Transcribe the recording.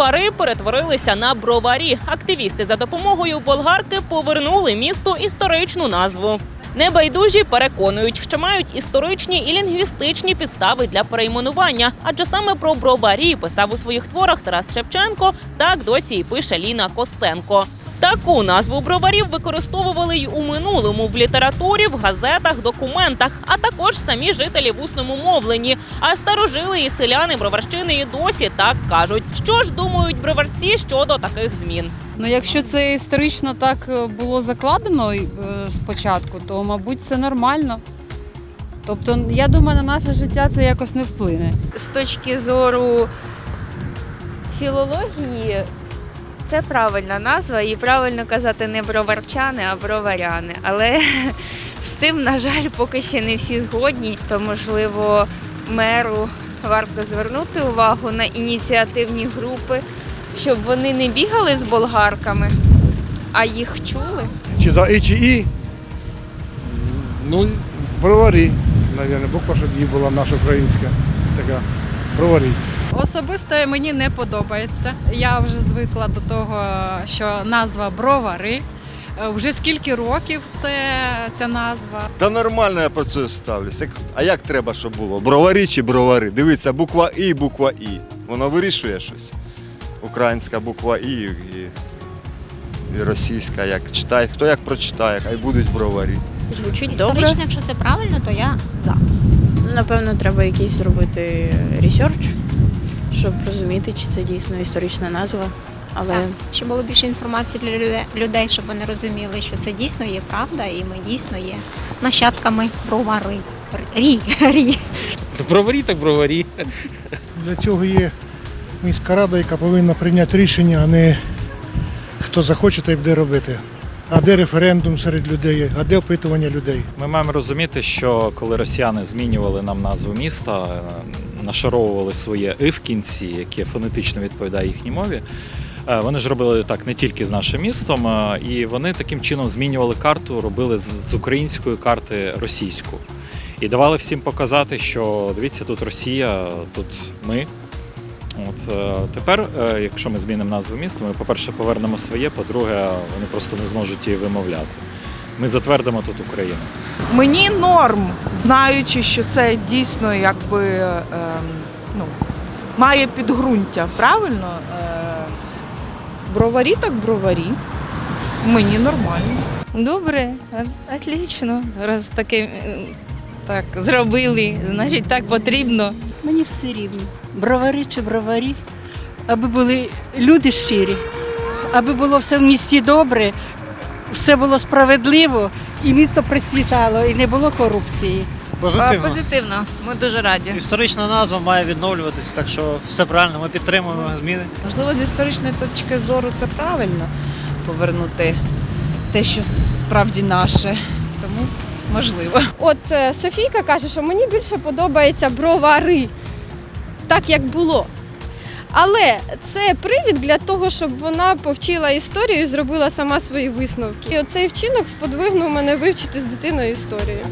бровари перетворилися на броварі. Активісти за допомогою болгарки повернули місту історичну назву. Небайдужі переконують, що мають історичні і лінгвістичні підстави для перейменування, адже саме про броварі писав у своїх творах Тарас Шевченко. Так досі і пише Ліна Костенко. Таку назву броварів використовували й у минулому в літературі, в газетах, документах, а також самі жителі в усному мовленні. А старожили і селяни Броварщини і досі так кажуть. Що ж думають броварці щодо таких змін? Ну, якщо це історично так е, було закладено е, спочатку, то мабуть це нормально. Тобто, я думаю, на наше життя це якось не вплине. з точки зору філології, це правильна назва, і правильно казати не броварчани, а броваряни. Але з цим, на жаль, поки ще не всі згодні, то можливо меру варто звернути увагу на ініціативні групи, щоб вони не бігали з болгарками, а їх чули. Чи за І, чи І? Ну, броварі, мабуть, буква, щоб її була наша українська. Така. Броварі. Особисто мені не подобається. Я вже звикла до того, що назва бровари. Е, Вже скільки років це ця назва. Та нормально я про це ставлюсь. Як- А як треба, щоб було? Броварі чи бровари? Дивіться, буква І, буква І. Воно вирішує щось. Українська буква І і, і російська, як читає, хто як прочитає, хай будуть броварі. Звучить Історично, якщо це правильно, то я за. Напевно, треба якийсь зробити ресерч, щоб розуміти, чи це дійсно історична назва. Але Так, щоб було більше інформації для людей, щоб вони розуміли, що це дійсно є правда, і ми дійсно є нащадками бровари. Рі, рі. Броварі так броварі. Для цього є міська рада, яка повинна прийняти рішення, а не хто захоче, та й буде робити. А де референдум серед людей, а де опитування людей? Ми маємо розуміти, що коли росіяни змінювали нам назву міста, нашаровували своє «и» в кінці, яке фонетично відповідає їхній мові. е, Вони ж робили так не тільки з нашим містом, е, і вони таким чином змінювали карту, робили з української карти російську. І давали всім показати, що дивіться, тут Росія, тут ми. От е, тепер, якщо ми змінимо назву міста, ми, по-перше, повернемо своє, по-друге, вони просто не зможуть її вимовляти. Ми затвердимо тут Україну. Мені норм, знаючи, що це дійсно якби ем, ну, має підґрунтя, правильно? Е, броварі так броварі. Мені нормально. Добре, отлично. Раз таке так зробили, значить так потрібно. Мені все рівно. Бровари чи броварі, аби були люди щирі, аби було все в місті добре, все було справедливо, і місто процвітало, і не було корупції. Позитивно. Позитивно, ми дуже раді. Історична назва має відновлюватись, так що все правильно, ми підтримуємо зміни. Можливо, з історичної точки зору це правильно повернути те, що справді наше. Тому можливо. От е, Софійка каже, що мені більше подобається бровари, так як було. Але це привід для того, щоб вона повчила історію і зробила сама свої висновки. І оцей вчинок сподвигнув мене вивчити з дитиною історію.